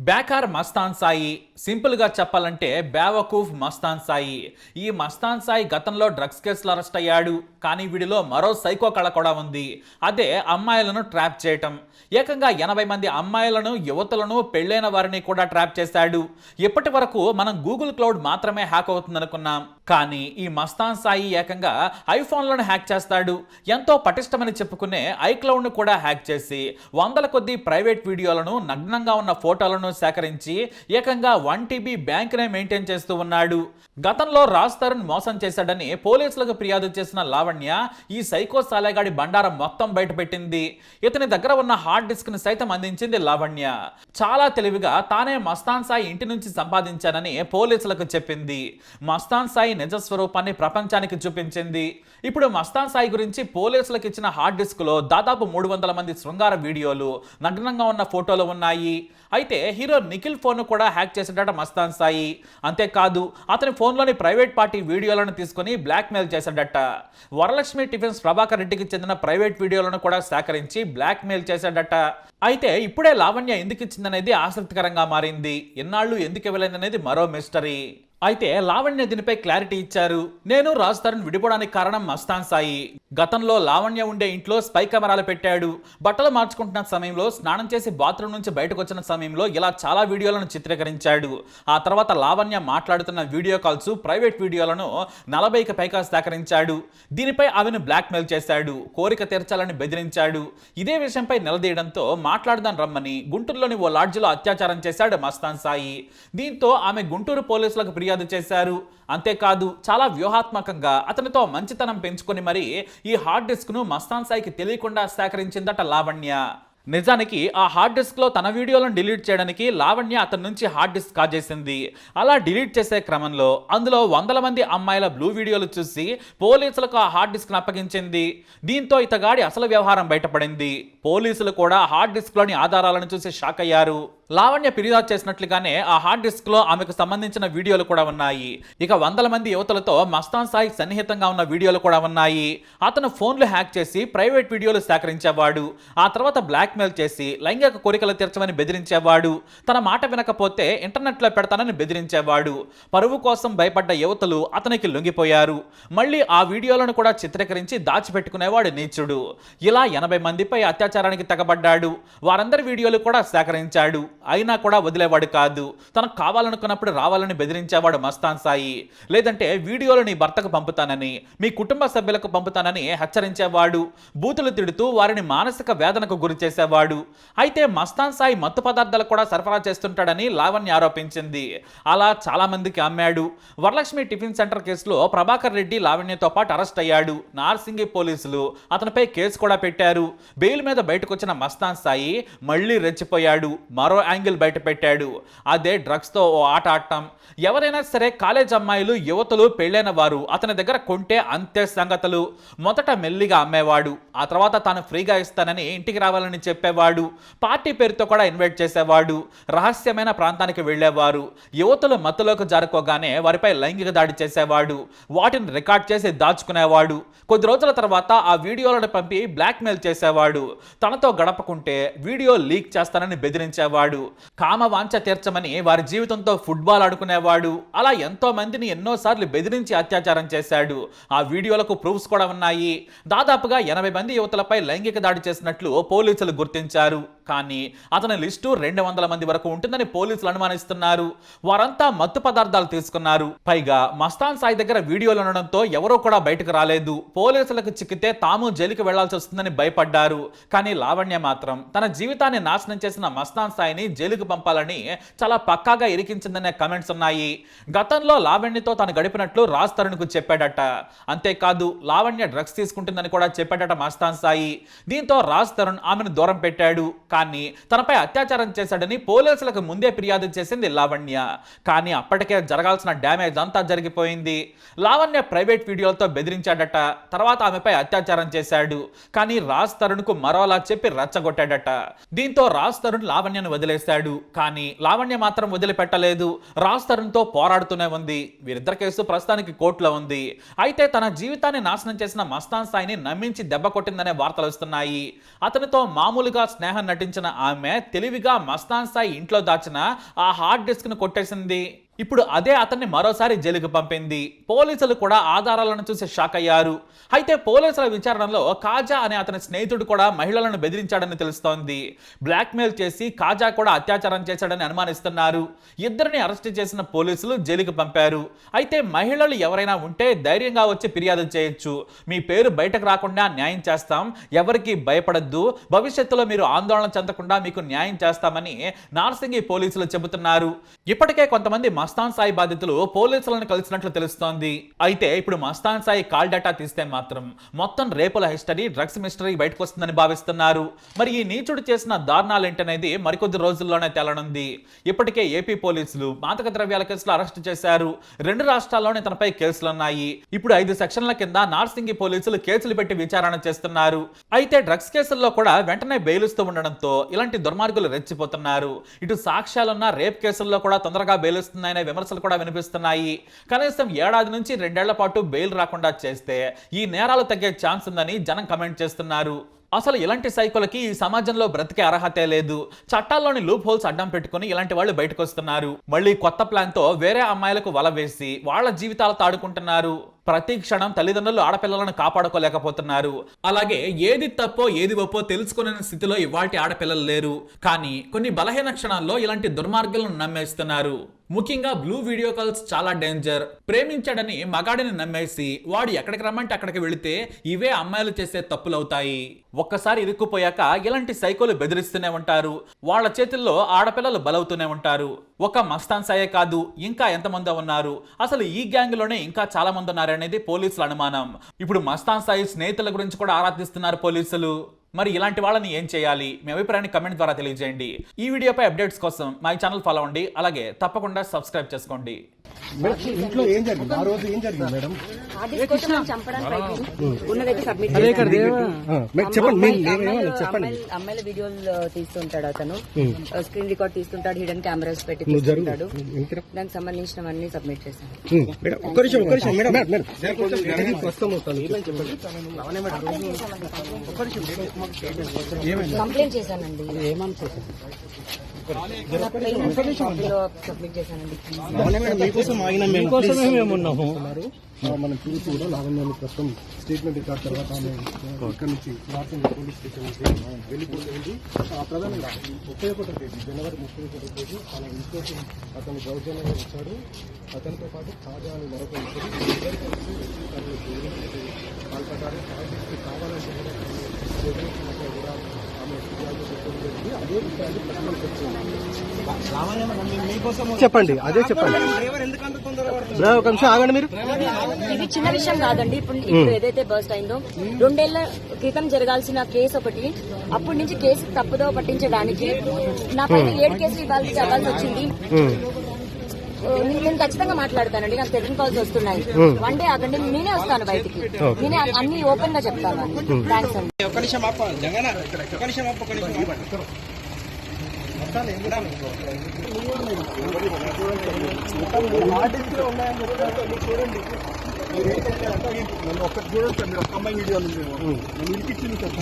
ಬ್ಯಾಕಾರ್ ಮಸ್ತಾನ್ ಸಾಯಿ సింపుల్గా చెప్పాలంటే బేవకూఫ్ మస్తాన్ సాయి. ఈ మస్తాన్ సాయి గతంలో డ్రగ్స్ కేసులు అరెస్ట్ అయ్యాడు కానీ వీడిలో మరో సైకో కళ కూడా ఉంది. అదే అమ్మాయిలను ట్రాప్ చేయటం. ఏకంగా ఎనభై మంది అమ్మాయిలను యువతులను పెళ్ళైన వారిని కూడా ట్రాప్ చేశాడు. ఇప్పటి వరకు మనం గూగుల్ క్లౌడ్ మాత్రమే హ్యాక్ అవుతుందనుకున్నాం. కానీ ఈ మస్తాన్ సాయి ఏకంగా ఐఫోన్లను హ్యాక్ చేస్తాడు. ఎంతో పటిష్టమని చెప్పుకునే ఐక్లౌడ్ను కూడా హ్యాక్ చేసి వందల కొద్ది ప్రైవేట్ వీడియోలను నగ్నంగా ఉన్న ఫోటోలను సేకరించి ఏకంగా వన్ టీబీ బ్యాంక్నే మెయింటైన్ చేస్తూ ఉన్నాడు. గతంలో రాజ్ తరుణ్ మోసం చేశాడని పోలీసులకు ఫిర్యాదు చేసిన లావణ్య ఈ సైకో సాలేగాడి బండారం మొత్తం బయటపెట్టింది ఇతని దగ్గర ఉన్న హార్డ్ డిస్క్ని సైతం అందించింది లావణ్య. చాలా తెలివిగా తానే మస్తాన్ సాయి ఇంటి నుంచి సంపాదించానని పోలీసులకు చెప్పింది. మస్తాన్ సాయి నిజ స్వరూపాన్ని ప్రపంచానికి చూపించింది. ఇప్పుడు మస్తాన్ సాయి గురించి పోలీసులకు ఇచ్చిన హార్డ్ డిస్క్లో దాదాపు మూడు వందల మంది శృంగార వీడియోలు నగ్నంగా ఉన్న ఫోటోలు ఉన్నాయి. అయితే హీరో నిఖిల్ ఫోన్ కూడా హ్యాక్ చేశాడట మస్తాన్ సాయి. అంతేకాదు అతని ఫోన్లోని ప్రైవేట్ పార్టీ వీడియోలను తీసుకొని బ్లాక్మెయిల్ చేశాడట వరలక్ష్మి టిఫిన్స్ ప్రభాకర్ రెడ్డికి చెందిన ప్రైవేట్ వీడియోలను కూడా సేకరించి బ్లాక్మెయిల్ చేశాడట అయితే ఇప్పుడే లావణ్య ఎందుకు ఇచ్చిందనేది ఆసక్తికరంగా మారింది. ఎన్నాళ్ళు ఎందుకు ఇవ్వలేదనేది మరో మిస్టరీ అయితే లావణ్య దీనిపై క్లారిటీ ఇచ్చారు. నేను రాజ్ తరుణ్ విడిపోవడానికి కారణం మస్తాన్ సాయి. గతంలో లావణ్య ఉండే ఇంట్లో స్పై కెమెరాలు పెట్టాడు. బట్టలు మార్చుకుంటున్న సమయంలో స్నానం చేసి బాత్రూమ్ నుంచి బయటకు వచ్చిన సమయంలో ఇలా చాలా వీడియోలను చిత్రీకరించాడు. ఆ తర్వాత లావణ్య మాట్లాడుతున్న వీడియో కాల్స్ ప్రైవేట్ వీడియోలను నలభైకి పైగా సేకరించాడు. దీనిపై ఆమెను బ్లాక్మెయిల్ చేశాడు. కోరిక తీర్చాలని బెదిరించాడు. ఇదే విషయంపై నిలదీయడంతో మాట్లాడదాం రమ్మని గుంటూరులోని ఓ లాడ్జిలో అత్యాచారం చేశాడు మస్తాన్ సాయి. దీంతో ఆమె గుంటూరు పోలీసులకు ఫిర్యాదు చేశారు. అంతేకాదు చాలా వ్యూహాత్మకంగా అతనితో మంచితనం పెంచుకొని మరి ఈ హార్డ్ డిస్క్ను మస్తాన్ సాయికి తెలియకుండా సేకరించిందట లావణ్య. నిజానికి ఆ హార్డ్ డిస్క్లో తన వీడియోలను డిలీట్ చేయడానికి లావణ్య అతని నుంచి హార్డ్ డిస్క్ కాజేసింది. అలా డిలీట్ చేసే క్రమంలో అందులో వందల మంది అమ్మాయిల బ్లూ వీడియోలు చూసి పోలీసులకు ఆ హార్డ్ డిస్క్ను అప్పగించింది. దీంతో ఇతగాడి అసలు వ్యవహారం బయటపడింది. పోలీసులు కూడా హార్డ్ డిస్క్లోని ఆధారాలను చూసి షాక్ అయ్యారు లావణ్య ఫిర్యాదు చేసినట్లుగానే ఆ హార్డ్ డిస్క్లో ఆమెకు సంబంధించిన వీడియోలు కూడా ఉన్నాయి. ఇక వందల మంది యువతలతో మస్తాన్ సాయి సన్నిహితంగా ఉన్న వీడియోలు కూడా ఉన్నాయి. అతను ఫోన్లు హ్యాక్ చేసి ప్రైవేట్ వీడియోలు సేకరించేవాడు. ఆ తర్వాత బ్లాక్మెయిల్ చేసి లైంగిక కోరికలు తీర్చమని బెదిరించేవాడు. తన మాట వినకపోతే ఇంటర్నెట్లో పెడతానని బెదిరించేవాడు. పరువు కోసం భయపడ్డ యువతలు అతనికి లొంగిపోయారు. మళ్ళీ ఆ వీడియోలను కూడా చిత్రీకరించి దాచిపెట్టుకునేవాడు నీచుడు. ఇలా ఎనభై మందిపై అత్యాచారానికి తెగబడ్డాడు. వారందరి వీడియోలు కూడా సేకరించాడు. అయినా కూడా వదిలేవాడు కాదు. తనకు కావాలనుకున్నప్పుడు రావాలని బెదిరించేవాడు మస్తాన్ సాయి. లేదంటే వీడియోలు నీ భర్తకు పంపుతానని మీ కుటుంబ సభ్యులకు పంపుతానని హెచ్చరించేవాడు. బూతులు తిడుతూ వారిని మానసిక వేదనకు గురి చేసేవాడు. అయితే మస్తాన్ సాయి మత్తు పదార్థాలు కూడా సరఫరా చేస్తుంటాడని లావణ్య ఆరోపించింది. అలా చాలామందికి అమ్మాడు. వరలక్ష్మి టిఫిన్ సెంటర్ కేసులో ప్రభాకర్ రెడ్డి లావణ్యతో పాటు అరెస్ట్ అయ్యాడు. నార్సింగి పోలీసులు అతనిపై కేసు కూడా పెట్టారు. బెయిల్ మీద బయటకు వచ్చిన మస్తాన్ సాయి మళ్ళీ రెచ్చిపోయాడు. మరో యాంగిల్ బయట పెట్టాడు. అదే డ్రగ్స్తో ఓ ఆట ఆడటం. ఎవరైనా సరే కాలేజ్ అమ్మాయిలు యువతులు పెళ్ళైన వారు అతని దగ్గర కొంటే అంతే సంగతులు. మొదట మెల్లిగా అమ్మేవాడు. ఆ తర్వాత తాను ఫ్రీగా ఇస్తానని ఇంటికి రావాలని చెప్పేవాడు. పార్టీ పేరుతో కూడా ఇన్వైట్ చేసేవాడు. రహస్యమైన ప్రాంతానికి వెళ్ళేవారు. యువతులు మత్తులోకి జారుకోగానే వారిపై లైంగిక దాడి చేసేవాడు. వాటిని రికార్డ్ చేసి దాచుకునేవాడు. కొద్ది రోజుల తర్వాత ఆ వీడియోలను పంపి బ్లాక్మెయిల్ చేసేవాడు. తనతో గడపకుంటే వీడియో లీక్ చేస్తానని బెదిరించేవాడు. కామ కామవాంఛ తీర్చమని వారి జీవితంతో ఫుట్బాల్ ఆడుకునేవాడు. అలా ఎంతో మందిని ఎన్నోసార్లు బెదిరించి అత్యాచారం చేశాడు. ఆ వీడియోలకు ప్రూఫ్స్ కూడా ఉన్నాయి. దాదాపుగా ఎనభై మంది యువతులపై లైంగిక దాడి చేసినట్లు పోలీసులు గుర్తించారు. కానీ అతని లిస్టు రెండు వందల మంది వరకు ఉంటుందని పోలీసులు అనుమానిస్తున్నారు. వారంతా మత్తు పదార్థాలు తీసుకున్నారు. పైగా మస్తాన్ సాయి దగ్గర వీడియోలు ఉండడంతో ఎవరూ కూడా బయటకు రాలేదు. పోలీసులకు చిక్కితే తాము జైలుకి వెళ్ళాల్సి వస్తుందని భయపడ్డారు. కానీ లావణ్య మాత్రం తన జీవితాన్ని నాశనం చేసిన మస్తాన్ సాయిని జైలుకు పంపాలని చాలా పక్కాగా ఇరికించిందనే కమెంట్స్ ఉన్నాయి. గతంలో లావణ్యతో తాను గడిపినట్లు రాజ్ తరుణ్కు చెప్పాడట. అంతేకాదు లావణ్య డ్రగ్స్ తీసుకుంటుందని కూడా చెప్పాడట మస్తాన్ సాయి. దీంతో రాజ్ తరుణ్ ఆమెను దూరం పెట్టాడు. కానీ తనపై అత్యాచారం చేశాడని పోలీసులకు ముందే ఫిర్యాదు చేసింది లావణ్య. కానీ అప్పటికే జరగాల్సిన డ్యామేజ్ అంతా జరిగిపోయింది. లావణ్య ప్రైవేట్ వీడియోలతో బెదిరించాడట తర్వాత ఆమెపై అత్యాచారం చేశాడు. కానీ రాజ్ తరుణ్కు మరోలా చెప్పి రెచ్చగొట్టాడట. దీంతో రాజ్ తరుణ్ లావణ్యను వదిలేశాడు. కానీ లావణ్య మాత్రం వదిలిపెట్టలేదు. రాజ్ తరుణ్తో పోరాడుతూనే ఉంది. వీరిద్దరి కేసు ప్రస్తుతానికి కోర్టులో ఉంది. అయితే తన జీవితాన్ని నాశనం చేసిన మస్తాన్ సాయిని నమ్మించి దెబ్బ కొట్టిందనే వార్తలు వస్తున్నాయి. అతనితో మామూలుగా స్నేహం నటించి నటించిన ఆమె తెలివిగా మస్తాన్ సాయి ఇంట్లో దాచిన ఆ హార్డ్ డిస్క్ను కొట్టేసింది. ఇప్పుడు అదే అతన్ని మరోసారి జైలుకు పంపింది. పోలీసులు కూడా ఆధారాలను చూసి షాక్ అయ్యారు. అయితే పోలీసుల విచారణలో కాజా అనే అతని స్నేహితుడు కూడా మహిళలను బెదిరించాడని తెలుస్తోంది. బ్లాక్మెయిల్ చేసి కాజా కూడా అత్యాచారం చేశాడని అనుమానిస్తున్నారు. ఇద్దరిని అరెస్ట్ చేసిన పోలీసులు జైలుకు పంపారు. అయితే మహిళలు ఎవరైనా ఉంటే ధైర్యంగా వచ్చి ఫిర్యాదు చేయొచ్చు. మీ పేరు బయటకు రాకుండా న్యాయం చేస్తాం. ఎవరికి భయపడద్దు. భవిష్యత్తులో మీరు ఆందోళన చెందకుండా మీకు న్యాయం చేస్తామని నార్సింగి పోలీసులు చెబుతున్నారు. ఇప్పటికే కొంతమంది మస్తాన్ సాయి బాధితులు పోలీసులను కలిసినట్లు తెలుస్తోంది. అయితే ఇప్పుడు మస్తాన్ సాయి కాల్ డేటా తీస్తే మాత్రం మొత్తం రేపుల హిస్టరీ డ్రగ్స్ మిస్టరీ బయటకు వస్తుందని భావిస్తున్నారు. మరి ఈ నీచుడు చేసిన దారుణాలు ఏంటనేది మరికొద్ది రోజుల్లోనే తేలనుంది. ఇప్పటికే ఏపీ పోలీసులు మాదక ద్రవ్యాల కేసులు అరెస్ట్ చేశారు. రెండు రాష్ట్రాల్లోనే తనపై కేసులున్నాయి. ఇప్పుడు ఐదు సెక్షన్ల కింద నార్సింగి పోలీసులు కేసులు పెట్టి విచారణ చేస్తున్నారు. అయితే డ్రగ్స్ కేసుల్లో కూడా వెంటనే బెయిలుస్తూ ఉండడంతో ఇలాంటి దుర్మార్గులు రెచ్చిపోతున్నారు. ఇటు సాక్ష్యాలున్న రేప్ కేసుల్లో కూడా తొందరగా బెయిలుస్తున్నాయనే విమర్శలు కూడా వినిపిస్తున్నాయి. కనీసం ఏడాది నుంచి రెండేళ్ళ పాటు బెయిల్ రాకుండా చేస్తే ఈ నేరాలు తగ్గే ఛాన్స్ ఉందని జనం కమెంట్ చేస్తున్నారు. అసలు ఇలాంటి సైకోలకి ఈ సమాజంలో బ్రతికే అర్హతే లేదు. చట్టాల్లోని లూప్ హోల్స్ అడ్డం పెట్టుకుని ఇలాంటి వాళ్ళు బయటకు వస్తున్నారు. మళ్ళీ కొత్త ప్లాన్తో వేరే అమ్మాయిలకు వల వేసి వాళ్ళ జీవితాలతో ఆడుకుంటున్నారు ప్రతి క్షణం తల్లిదండ్రులు ఆడపిల్లలను కాపాడుకోలేకపోతున్నారు. అలాగే ఏది తప్పో ఏది ఒప్పో తెలుసుకునే స్థితిలో ఇవాటి ఆడపిల్లలు లేరు. కానీ కొన్ని బలహీన క్షణాల్లో ఇలాంటి దుర్మార్గులను నమ్మేస్తున్నారు. ముఖ్యంగా బ్లూ వీడియో కాల్స్ చాలా డేంజర్ ప్రేమించాడని మగాడిని నమ్మేసి వాడు ఎక్కడికి రమ్మంటే అక్కడికి వెళితే ఇవే అమ్మాయిలు చేసే తప్పులవుతాయి. ఒక్కసారి ఇరుక్కుపోయాక ఇలాంటి సైకోలు బెదిరిస్తూనే ఉంటారు. వాళ్ళ చేతుల్లో ఆడపిల్లలు బలవుతూనే ఉంటారు. ఒక మస్తాన్ సాయే కాదు ఇంకా ఎంతమంది ఉన్నారు. అసలు ఈ గ్యాంగ్లోనే ఇంకా చాలా మంది ఉన్నారనేది పోలీసుల అనుమానం. ఇప్పుడు మస్తాన్ సాయి స్నేహితుల గురించి కూడా ఆరాధిస్తున్నారు పోలీసులు. మరి ఇలాంటి వాళ్ళని ఏం చేయాలి? మీ అభిప్రాయాన్ని కమెంట్ ద్వారా తెలియజేయండి. ఈ వీడియోపై అప్డేట్స్ కోసం మా ఛానల్ ఫాలో అవ్వండి. అలాగే తప్పకుండా సబ్స్క్రైబ్ చేసుకోండి. ఇంట్లో ఏం జరిగింది? ఆ రోజు ఏం జరిగింది మేడం? చెప్పండి అమ్మాయిలు- చెప్పండి. అమ్మాయిలు- అమ్మాయిల వీడియోలు తీస్తుంటాడు అతను. స్క్రీన్ రికార్డ్ తీస్తుంటాడు హిడెన్ కెమెరాస్ పెట్టి ఇంటిరా. దానికి సంబంధించినవన్నీ సబ్మిట్ చేశాను. కంప్లైంట్ చేశానండి. నా మనం చూసి కూడా లావణ్యాన్ని ప్రస్తుతం స్టేట్మెంట్ ఇచ్చిన తర్వాత ఇక్కడ నుంచి నార్సింగ్ పోలీస్ స్టేషన్ నుంచి ఆ ప్రధానంగా ముప్పై ఒకటో తేదీ జనవరి ముప్పై ఒకటో తేదీ తన ఇంట్లోకి అతను దౌర్జన్యంగా వచ్చాడు అతనితో పాటు తాజా అని మరొక ఇద్దరు వాళ్ళ ప్రకారం కావాలంటే కూడా తనని బెదిరించినట్లు కూడా ఆమె ఫిర్యాదు చెప్పడం అదే చెప్పండి. అదే చెప్పండి బ్రో, ఒక నిమిషం ఆగండి మీరు. ఇది చిన్న విషయం కాదండి ఇప్పుడు ఇప్పుడు ఏదైతే బర్స్ట్ అయిందో రెండేళ్ళ క్రితం జరగాల్సిన కేసు ఒకటి అప్పటి నుంచి కేసు తప్పుదో పట్టించడానికి నా పైన ఏడు కేసులు ఇవ్వాల్సి జరగాల్సి వచ్చింది. నేను ఖచ్చితంగా మాట్లాడతానండి నాకు తెలియని కాల్స్ వస్తున్నాయి. వన్ డే ఆగండి నేనే వస్తాను బయటికి. నేనే అన్ని ఓపెన్గా చెప్తాను. థ్యాంక్స్ అండి. నన్ను ఒక్కటి చూడండి సార్ మీరు? ఒక్క అమ్మాయి వీడియో నన్ను ఇరికిచ్చింది సార్